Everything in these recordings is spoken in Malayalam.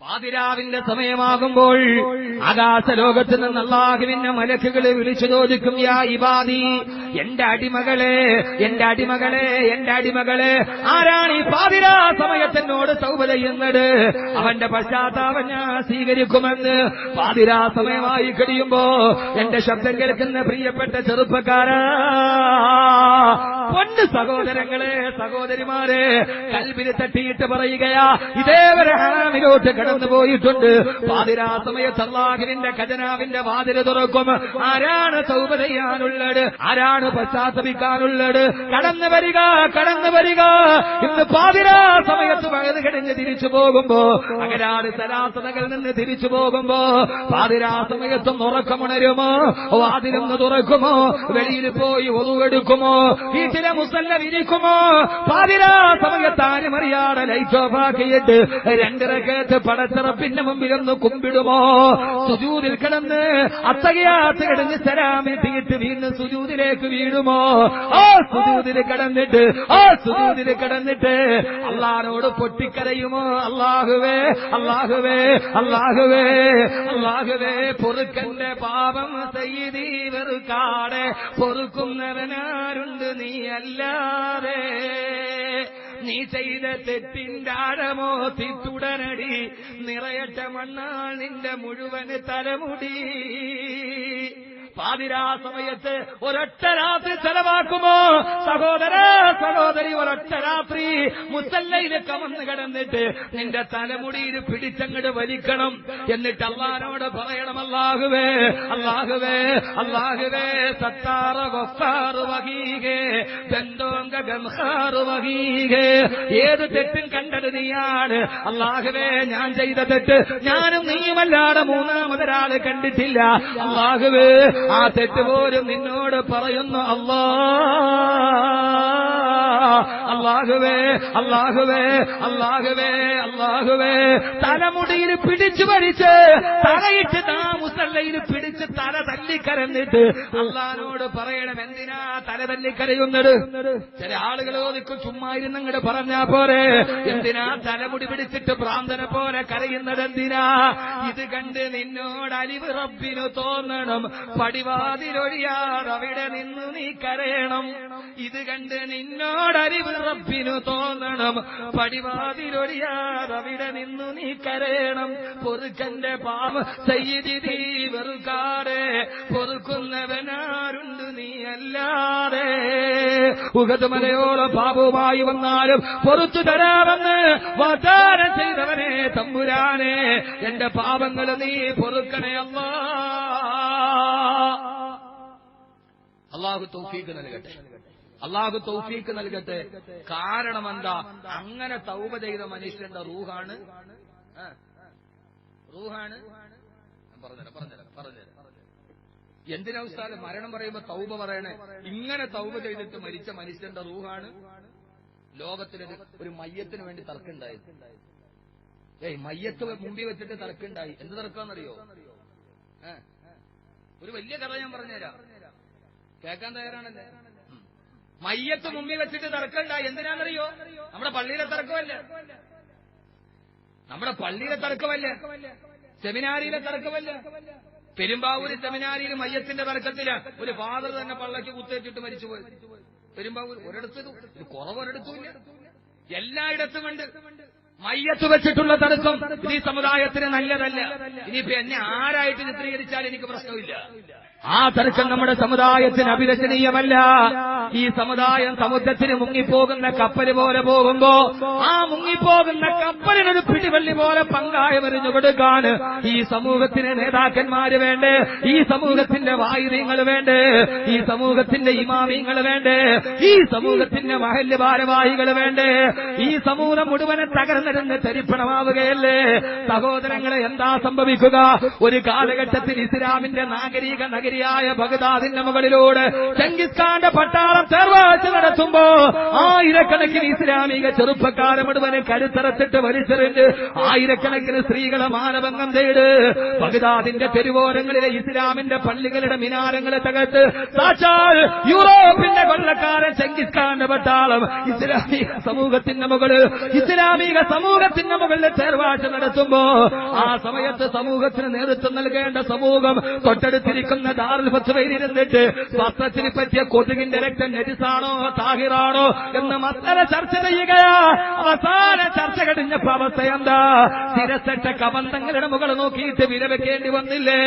പാതിരാവിന്റെ സമയമാകുമ്പോൾ ആകാശലോകത്ത് നിന്ന് അള്ളാഹുവിന്റെ മലക്കുകളെ വിളിച്ചു ചോദിക്കും യാ ഇബാദി എന്റെ അടിമകളെ എന്റെ അടിമകളെ എന്റെ അടിമകളെ. ആരാണ് ഈ പാതിരാ സമയത്തെന്നോട് സൗബ ചെയ്യുന്നത് അവന്റെ പശ്ചാത്താപം ഞാൻ സ്വീകരിക്കുമെന്ന് പാതിരാ സമയമായി കഴിയുമ്പോ എന്റെ ശബ്ദം കേൾക്കുന്ന പ്രിയപ്പെട്ട ചെറുപ്പക്കാരാ പൊന്ന് സഹോദരങ്ങളെ സഹോദരിമാരെ കൽവിന് തട്ടിയിട്ട് പറയുകയാ ഇതേവരെ ഹറാമിലോട്ട് കടന്നു പോയിട്ടുണ്ട്. പാതിരാ സമയത്ത് അള്ളാഹുവിന്റെ ഖജനാവിന്റെ വാതിൽ തുറക്കും. ആരാണ് സൗബ ചെയ്യാനുള്ളത് ആരാണ് പശ്ചാത്തപിക്കാനുള്ളത്. കടന്നു വരിക കടന്നു വരിക. ഇന്ന് പാതിരാ സമയത്ത് വയത് കഴിഞ്ഞ് തിരിച്ചു പോകുമ്പോ അകരാട് സരാസതകളിൽ നിന്ന് തിരിച്ചു പോകുമ്പോ പാതിരാ സമയത്തും ഉറക്കമുണരുമോ? വാതിലൊന്ന് തുറക്കുമോ? വെളിയിൽ പോയി ഒതുവെടുക്കുമോ? വീട്ടിലെ മുസല്ല വിരിക്കുമോ പാതിരാ സമയത്ത് ആരും അറിയാതെ ലൈറ്റ് ഓഫ് ആക്കിയിട്ട് രണ്ടിറക്കത്ത് പടച്ചിറപ്പിന്റെ മുമ്പിലൊന്ന് കുമ്പിടുമോ? സുജൂതിൽ കിടന്ന് അത്തകയാത്ത് കിടന്ന് സരാമെത്തിയിട്ട് വീണ്ടും സുജൂതിലേക്ക് വീഴുമോ? ആ സുജൂതിൽ കടന്നിട്ട് ആ സുജൂതിൽ കടന്നിട്ട് അള്ളഹാനോട് പൊട്ടിക്കരയുമോ? അള്ളാഹുവേ അള്ളാഹുവേ അള്ളാഹുവേ അള്ളാഹുവേ പൊറുക്കന്റെ പാപം സയ്യിദീ പൊറുക്കുന്നവനാരുണ്ട് നീ അല്ലാതെ. നീ ചെയ്ത തെറ്റിന്റെ ആഴമോ തിത്തുടനടി നിറയറ്റ മണ്ണാൾ നിന്റെ മുഴുവൻ തലമുടി. പാതിരാ സമയത്ത് ഒരൊറ്റ രാത്രി ചെലവാക്കുമോ? സഹോദര സഹോദരി ഒരൊറ്റ രാത്രി മുസല്ലയിൽ കമന്ന് കിടന്നിട്ട് നിന്റെ തലമുടിയിൽ പിടിച്ചങ്ങട് വലിക്കണം. എന്നിട്ട് അള്ളഹാനോട് പറയണം അല്ലാഹുവേ അല്ലാഹുവേ അല്ലാഹുവേ സത്താറ കൊക്കാറ് വഹീകേ ബന്ധോങ്ക ഗംഹാറ് വഹീകേ ഏത് തെറ്റും കണ്ടത് നീയാണ്. അല്ലാഹുവേ ഞാൻ ചെയ്ത തെറ്റ് ഞാനും നീയുമല്ലാതെ മൂന്നാമതൊരാൾ കണ്ടിട്ടില്ല. അള്ളാഹുവേ ആ തെറ്റ് പോലും നിന്നോട് പറയുന്നു അല്ലാ അള്ളാഹുവേ അള്ളാഹുവേ അള്ളാഹുവേ അള്ളാഹുവേ തലമുടിയിൽ പിടിച്ചു പഠിച്ച് തലയിട്ട് താ മുസല്ലയിൽ പിടിച്ച് തല തല്ലിക്കരന്നിട്ട് അള്ളഹാനോട് പറയണം എന്തിനാ തല തല്ലിക്കരയുന്നത്? ചില ആളുകൾ നിൽക്കും ചുമ്മാ ഇരുന്നങ്ങട് പറഞ്ഞാ പോരെ? എന്തിനാ തലമുടി പിടിച്ചിട്ട് ഭ്രാന്തനെ പോലെ കരയുന്നത് എന്തിനാ? ഇത് കണ്ട് നിന്നോട് അലിവ് റബ്ബിനു തോന്നണം. പടിവാതിലൊഴിയാതെ അവിടെ നിന്നു നീ കരയണം. ഇത് കണ്ട് നിന്നോട് അരിവ് റബ്ബിനു തോന്നണം. പടിവാതിലൊഴിയാതെ അവിടെ നിന്നു നീ കരയണം. പൊറുക്കന്റെ പാവ സയ്യിതി വെറുക്കാതെ. പൊറുക്കുന്നവനാരുണ്ട് നീ അല്ലാതെ. ഉഗതുമലയോളം പാപവുമായി വന്നാലും പൊറത്തു തരാമെന്ന് വാഗ്ദാനം ചെയ്തവനെ തമ്പുരാനെ. എന്റെ പാപങ്ങൾ നീ പൊറുക്കണേ അല്ലാ. അള്ളാഹു തോഫീക്ക് നൽകട്ടെ. അള്ളാഹു തൗഫീക്ക് നൽകട്ടെ. കാരണം എന്താ? അങ്ങനെ തൗബ ചെയ്ത മനുഷ്യന്റെ റൂഹാണ്. റൂഹാണ്. ഞാൻ പറഞ്ഞുതരാം പറഞ്ഞുതരാം പറഞ്ഞുതരാം. എന്തിനാ ഉസ്താദ് മരണം പറയുമ്പോ തൗബ പറയണേ? ഇങ്ങനെ തൗബ ചെയ്തിട്ട് മരിച്ച മനുഷ്യന്റെ റൂഹാണ് ലോകത്തിലൊരു ഒരു മയ്യത്തിന് വേണ്ടി തർക്കമുണ്ടായി ഏയ് മയ്യത്ത് മുമ്പിൽ വെച്ചിട്ട് തർക്കുണ്ടായി എന്ത് തർക്കാന്നറിയോ ഒരു വലിയ കഥ ഞാൻ പറഞ്ഞുതരാം. കേൾക്കാൻ തയ്യാറാണല്ലേ. മയ്യത്ത് മുമ്പിൽ വെച്ചിട്ട് തർക്കമുണ്ടായി എന്തിനാണെന്നറിയോ? നമ്മുടെ പള്ളിയിലെ തർക്കമല്ല. നമ്മുടെ പള്ളിയിലെ തർക്കമല്ല. സെമിനാരിയിലെ തർക്കമല്ല. പെരുമ്പാവൂര് സെമിനാരിയിൽ മയ്യത്തിന്റെ തർക്കത്തിൽ. ഒരു ഫാദർ തന്നെ പള്ളക്ക് കുത്തേറ്റിട്ട് മരിച്ചുപോയി. പെരുമ്പാവൂർ ഒരിടത്തും കുറവ് ഉണ്ട്. എല്ലായിടത്തുമുണ്ട് മയ്യത്ത് വെച്ചിട്ടുള്ള തടസ്സം ഇത് ഈ സമുദായത്തിന് നല്ലതല്ല. ഇനിയിപ്പോ എന്നെ ആരായിട്ട് ചിത്രീകരിച്ചാൽ എനിക്ക് പ്രശ്നമില്ല. ആ തർക്കം നമ്മുടെ സമുദായത്തിന് അഭിലഷണീയമല്ല. ഈ സമുദായം സമുദ്രത്തിന് മുങ്ങിപ്പോകുന്ന കപ്പൽ പോലെ പോകുമ്പോ ആ മുങ്ങിപ്പോകുന്ന കപ്പലിനൊരു പിടിവള്ളി പോലെ പങ്കായ എറിഞ്ഞു കൊടുക്കാൻ ഈ സമൂഹത്തിന് നേതാക്കന്മാര് വേണ്ടേ? ഈ സമൂഹത്തിന്റെ വായുനീങ്ങൾ വേണ്ടേ? ഈ സമൂഹത്തിന്റെ ഇമാമിങ്ങൾ വേണ്ടേ? ഈ സമൂഹത്തിന്റെ മഹല്യ ഭാരവാഹികൾ വേണ്ടേ? ഈ സമൂഹം മുഴുവനെ തകർന്നിരുന്ന് തരിപ്പണമാവുകയല്ലേ സഹോദരങ്ങളെ എന്താ സംഭവിക്കുക? ഒരു കാലഘട്ടത്തിൽ ഇസ്ലാമിന്റെ നാഗരിക നഗരിയായ ബഗ്ദാദിന്റെ മുകളിലൂടെ ചെങ്കിസ്ഖാന്റെ പട്ടാളം തേർവാഴ്ച നടത്തുമ്പോ ആയിരക്കണക്കിന് ഇസ്ലാമിക ചെറുപ്പക്കാരെ മുഴുവനെ കരുത്തറത്തിട്ട് വലിച്ചെറിഞ്ഞ് ആയിരക്കണക്കിന് സ്ത്രീകളെ മാനഭംഗം ചെയ്ത് ബഗ്ദാദിന്റെ തെരുവോരങ്ങളിലെ ഇസ്ലാമിന്റെ പള്ളികളുടെ മിനാരങ്ങളെ തകർത്ത് യൂറോപ്പിന്റെ കൊള്ളക്കാരൻ ചെങ്കിസ്ഖാന്റെ പട്ടാളം ഇസ്ലാമിക സമൂഹത്തിന്റെ മുകളിൽ ഇസ്ലാമിക സമൂഹത്തിന്റെ മുകളിൽ തേർവാഴ്ച നടത്തുമ്പോ ആ സമയത്ത് സമൂഹത്തിന് നേതൃത്വം നൽകേണ്ട സമൂഹം തൊട്ടടുത്തിരിക്കുന്ന ദാറുൽ ഫത്വയിലിരുന്നിട്ട് വസ്ത്രത്തിന് പറ്റിയ കൊതുകിന്റെ രക്തം നരിസാണോ താഹിറാണോ എന്ന് മത്തര ചർച്ച ചെയ്യുകയാ. അവസാന ചർച്ച കഴിഞ്ഞപ്പോ അവസ്ഥ എന്താ? തിരസെട്ട കബന്ധങ്ങളുടെ മുകൾ നോക്കിയിട്ട് വിരവെക്കേണ്ടി വന്നില്ലേ?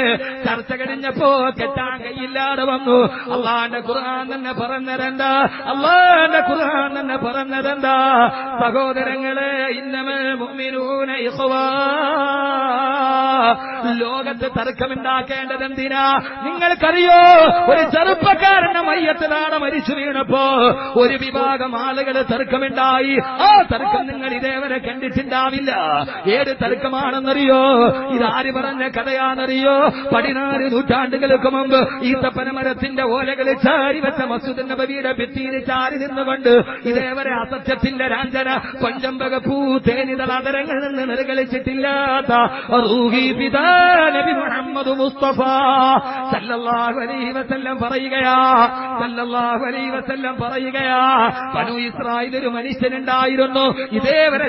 ചർച്ച കഴിഞ്ഞപ്പോ കെട്ടാൻ കൈയില്ലാതെ വന്നു. അള്ളാന്റെ ഖുർആൻ തന്നെ പറഞ്ഞരണ്ട അള്ളാന്റെ ഖുർആൻ തന്നെ പറഞ്ഞരണ്ട സഹോദരങ്ങളെ ഇന്നമൽ മുഅ്മിനൂന ഇഖ്വാ. ലോകത്ത് തർക്കമുണ്ടാക്കേണ്ടത് എന്തിനാ നിങ്ങൾക്കറിയോ? ഒരു ചെറുപ്പക്കാരന്റെ മയ്യത്തിലാണ് മരിച്ചു വീണപ്പോ ഒരു വിഭാഗം ആളുകൾ തർക്കമുണ്ടായി. ആ തർക്കം നിങ്ങൾ ഇതേവരെ കണ്ടിട്ടുണ്ടാവില്ല. ഏത് തർക്കമാണെന്നറിയോ? ഇതാര് പറഞ്ഞ കഥയാണെന്നറിയോ? പതിനാല് നൂറ്റാണ്ടുകൾക്ക് മുമ്പ് ഈത്തപ്പനമരത്തിന്റെ ഓലകളിൽ ചാരി വെച്ച മസൂദ് നബിയുടെ ഭിത്തിയിൽ ചാരി നിന്നുകൊണ്ട് ഇതേവരെ അസത്യത്തിന്റെ രാഞ്ചന കൊഞ്ചമ്പക പൂ തേനിതൾ അതരങ്ങളിൽ നിന്ന് നിലകളിച്ചിട്ടില്ലാത്ത റൂഹി പിതാ നബി മുഹമ്മദ് മുസ്തഫ സല്ലല്ലാഹു അലൈഹി വസല്ലം പറയുകയാ സല്ലല്ലാഹു അലൈഹി വസല്ലം പറയുകയാ ബനു ഇസ്രായേൽ ഒരു മനുഷ്യനുണ്ടായിരുന്നു.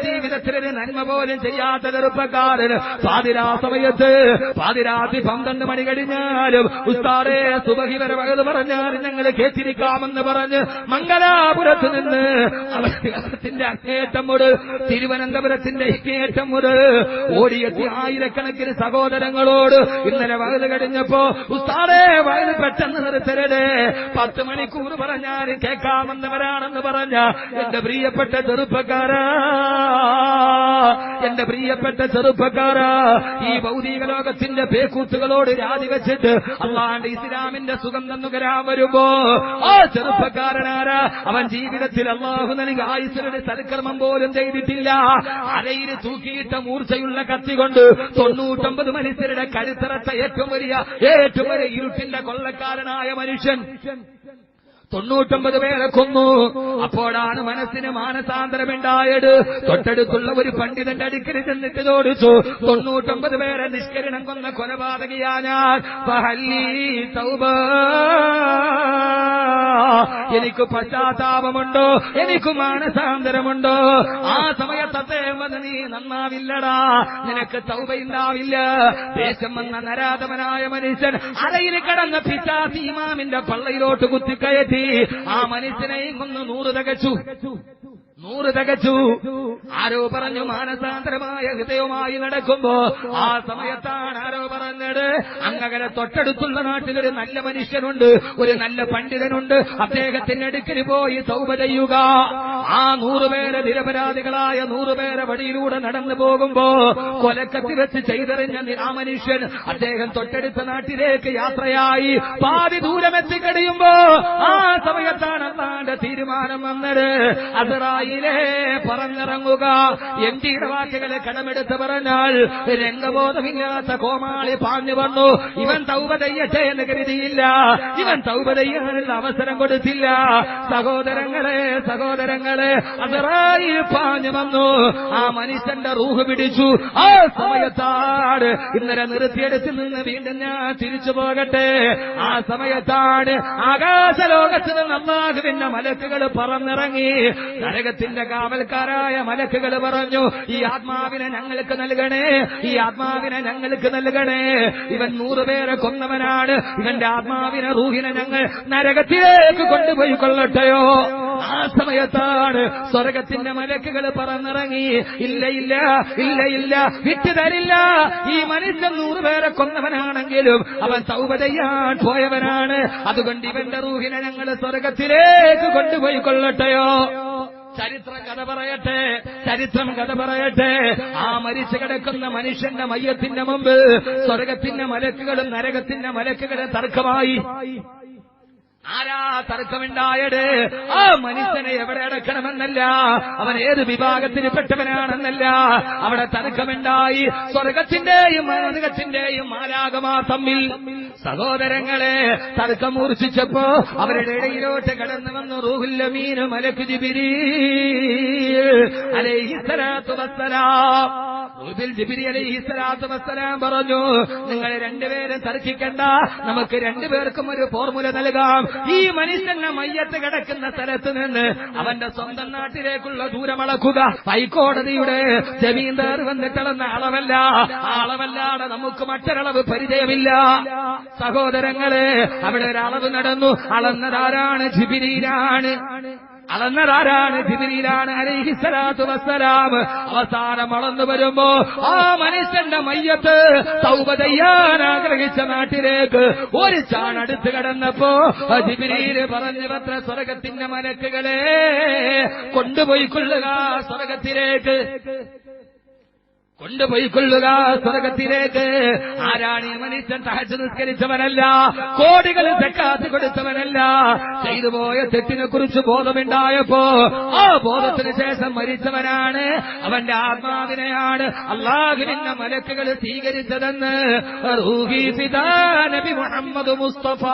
ജീവിതത്തിൽ ഒരു നന്മ പോലും ചെയ്യാത്ത ചെറുപ്പക്കാരൻ പാതിരാ സമയത്ത് പാതിരാത്രി പന്ത്രണ്ട് മണി കഴിഞ്ഞാലും ഉസ്താറെ സുബഹി വരെ വകത് പറഞ്ഞാൽ ഞങ്ങൾ കേട്ടിരിക്കാമെന്ന് പറഞ്ഞ് മംഗലാപുരത്ത് നിന്ന് അവരുടെ അങ്ങേറ്റം മുട് തിരുവനന്തപുരത്തിന്റെ ഇങ്ങേറ്റം മുതൽ ഓടിയെത്തി ആയിരക്കണക്കിന് സഹോദരങ്ങളോട് ഇന്നലെ വയൽ കഴിഞ്ഞപ്പോ ഉസ്താറേ വയൽ പെട്ടെന്ന് നിർത്തരടേ പത്ത് മണിക്കൂർ പറഞ്ഞാൽ കേൾക്കാമെന്നവരാണെന്ന് പറഞ്ഞ എന്റെ പ്രിയപ്പെട്ട ചെറുപ്പക്കാരാ. എന്റെ പ്രിയപ്പെട്ട ചെറുപ്പക്കാരാ. ഈ ഭൗതിക ലോകത്തിന്റെ പേക്കൂത്തുകളോട് രാജി വെച്ചിട്ട് അള്ളാണ്ട് ഇസ്ലാമിന്റെ സുഖം തന്നുകരാൻ വരുമ്പോ ആ ചെറുപ്പക്കാരനാരാ. അവൻ ജീവിതത്തിൽ അള്ളാഹു നൽകി ആയുസരുടെ സൽക്കർമ്മം പോലും ചെയ്തിട്ടില്ല. അരയിൽ തൂക്കിയിട്ട മൂർച്ചയുള്ള കത്തി കൊണ്ട് തൊണ്ണൂറ്റൊമ്പത് മനുഷ്യരുടെ കരുത്തറത്ത ഏറ്റവും വലിയ ഏറ്റവും വലിയ ഇരുട്ടിന്റെ കൊള്ളക്കാരനായ മനുഷ്യൻ. തൊണ്ണൂറ്റൊമ്പത് പേരെ കൊന്നു. അപ്പോഴാണ് മനസ്സിന് മാനസാന്തരമുണ്ടായത്. തൊട്ടടുത്തുള്ള ഒരു പണ്ഡിതന്റെ അടുക്കൽ ചെന്നിട്ട് ചോദിച്ചു തൊണ്ണൂറ്റൊമ്പത് പേരെ നിഷ്കരണം കൊന്ന കൊലപാതകയാ ഞാൻ എനിക്ക് പശ്ചാത്താപമുണ്ടോ? എനിക്ക് മാനസാന്തരമുണ്ടോ? ആ സമയത്ത് നീ നന്നാവില്ലടാ. നിനക്ക് തൗബയുണ്ടാവില്ല ദേശം വന്ന നരാധമനായ മനുഷ്യൻ അരയിൽ കടന്ന പിച്ചാസി ഇമാമിന്റെ പള്ളയിലോട്ട് കുത്തിക്കയറ്റി. ആ മനുഷ്യനെയും കൊന്ന് നൂറ് തകച്ചു. നൂറ് തകച്ചു. ആരോ പറഞ്ഞു മാനസാന്തരമായ ഹൃദയവുമായി നടക്കുമ്പോ ആ സമയത്താണ് ആരോ പറഞ്ഞത്. അങ്ങകലെ തൊട്ടടുത്തുള്ള നാട്ടിലൊരു നല്ല മനുഷ്യനുണ്ട് ഒരു നല്ല പണ്ഡിതനുണ്ട്. അദ്ദേഹത്തിന്റെ അടുക്കൽ പോയി സൗപ ചെയ്യുക ആ നൂറുപേരെ നിരപരാധികളായ നൂറുപേരെ വഴിയിലൂടെ നടന്നു പോകുമ്പോ കൊലക്കത്തി വെച്ച് ചെയ്തെറിഞ്ഞ ആ മനുഷ്യൻ അദ്ദേഹം തൊട്ടടുത്ത നാട്ടിലേക്ക് യാത്രയായി. പാതി ദൂരം എത്തിക്കഴിയുമ്പോ ആ സമയത്താണ് അന്നാന്റെ തീരുമാനം വന്നത്. അസറായിലെ പറഞ്ഞിറങ്ങുക എം വാക്കുകളെ കടമെടുത്ത് പറഞ്ഞാൽ രംഗബോധമില്ലാത്ത കോമാളി പാഞ്ഞു വന്നു. ഇവൻ തൗപ ചെയ്യട്ടെ എന്ന് കരുതിയില്ല ഇവൻ തൗപ ചെയ്യാനുള്ള അവസരം കൊടുത്തില്ല. സഹോദരങ്ങളെ സഹോദരങ്ങളെ അസറായി പാഞ്ഞു വന്നു. ആ മനുഷ്യന്റെ റൂഹ് പിടിച്ചു. ആ സമയത്താണ് ഇന്നലെ നിർത്തിയെടുത്ത് നിന്ന് വീണ്ടും ഞാൻ തിരിച്ചു പോകട്ടെ. ആ സമയത്താണ് ആകാശലോകത്ത് നിന്ന് മലക്കുകൾ പറന്നിറങ്ങി. നരകത്തിന്റെ കാവൽക്കാരായ മലക്കുകൾ പറഞ്ഞു ഈ ആത്മാവിനെ ഞങ്ങൾക്ക് നൽകണേ ഈ ആത്മാവിനെ ഞങ്ങൾക്ക് നൽകണേ. ഇവൻ നൂറുപേരെ കൊന്നവനാണ്. ഇവന്റെ ആത്മാവിനെ റൂഹിനെ ഞങ്ങൾ നരകത്തിലേക്ക് കൊണ്ടുപോയി കൊള്ളട്ടെയോ? ആ സമയത്താണ് സ്വർഗത്തിന്റെ മലക്കുകൾ പറന്നിറങ്ങി ഇല്ല ഇല്ല ഇല്ല ഇല്ല വിറ്റ് തരില്ല. ഈ മനുഷ്യൻ നൂറുപേരെ കൊന്നവനാണെങ്കിലും അവൻ തൗബ ചെയ്യാൻ പോയവനാണ്. അതുകൊണ്ട് ഇവന്റെ റൂഹിനെ ഞങ്ങൾ സ്വർഗത്തിലേക്ക് കൊണ്ടുപോയി കൊള്ളട്ടെയോ? ചരിത്രം കഥ പറയട്ടെ ചരിത്രം കഥ പറയട്ടെ. ആ മരിച്ചു കിടക്കുന്ന മനുഷ്യന്റെ മയ്യത്തിന്റെ മുമ്പ് സ്വർഗത്തിന്റെ മലക്കുകളും നരകത്തിന്റെ മലക്കുകളും തർക്കമായി. ആരാ തർക്കമുണ്ടായത്? ആ മനുഷ്യനെ എവിടെ അടക്കണമെന്നല്ല. അവൻ ഏത് വിഭാഗത്തിന് പെട്ടവനാണെന്നല്ല. അവിടെ തർക്കമുണ്ടായി. സ്വർഗത്തിന്റെയും നരകത്തിന്റെയും മാലാകമാ തമ്മിൽ. സഹോദരങ്ങളെ തർക്കം മൂർച്ഛിച്ചപ്പോ അവരുടെ ഇടയിലോട്ട് കടന്നു വന്നു. റൂഹുല്ല മീന് മലക്ക് ജിബിരി അലൈഹിസ്സലാത്തു വസ്സലാം. റൂബിൽ ജിബിരി അലൈഹി സ്വലാത്തു വസ്സലാം പറഞ്ഞു നിങ്ങൾ രണ്ടുപേരും തർക്കിക്കണ്ട. നമുക്ക് രണ്ടുപേർക്കും ഒരു ഫോർമുല നൽകാം. ഈ മനുഷ്യന്റെ മയ്യത്ത് കിടക്കുന്ന സ്ഥലത്ത് നിന്ന് അവന്റെ സ്വന്തം നാട്ടിലേക്കുള്ള ദൂരമളക്കുക. ഹൈക്കോടതിയുടെ ജമീന്ദാർ വന്നിട്ടുള്ള അളവല്ല. അളവല്ലാതെ നമുക്ക് മറ്റൊരളവ് പരിചയമില്ല. സഹോദരങ്ങളെ അവിടെ ഒരളവ് നടന്നു. അളന്നതാരാണ്? ജിബിരിയിലാണ് അളന്നതാരാണ് ജിബിരിയിലാണ് വസ്സലാം. അവസാനം അളന്നു വരുമ്പോ ആ മനുഷ്യന്റെ മയ്യത്ത് തൗബ ചെയ്യാൻ ആഗ്രഹിച്ച നാട്ടിലേക്ക് ഒരു ചാണടുത്ത് കടന്നപ്പോ ജിബിരിയിൽ പറഞ്ഞു പത്ര സ്വർഗത്തിന്റെ മലക്കുകളെ കൊണ്ടുപോയി കൊള്ളുക സ്വർഗത്തിലേക്ക്. ആരാണ് ഈ മനുഷ്യൻ തഹജ് നിസ്കരിച്ചവനല്ല കോടികൾ തെക്കാത്ത് കൊടുത്തവനല്ല. ചെയ്തുപോയ തെറ്റിനെ കുറിച്ച് ബോധമുണ്ടായപ്പോ ആ ബോധത്തിന് ശേഷം മരിച്ചവനാണ്. അവന്റെ ആത്മാവിനെയാണ് അള്ളാഹുവിന്റെ മലക്കുകൾ സ്വീകരിച്ചതെന്ന് റൂഹി നബി മുഹമ്മദ് മുസ്തഫ.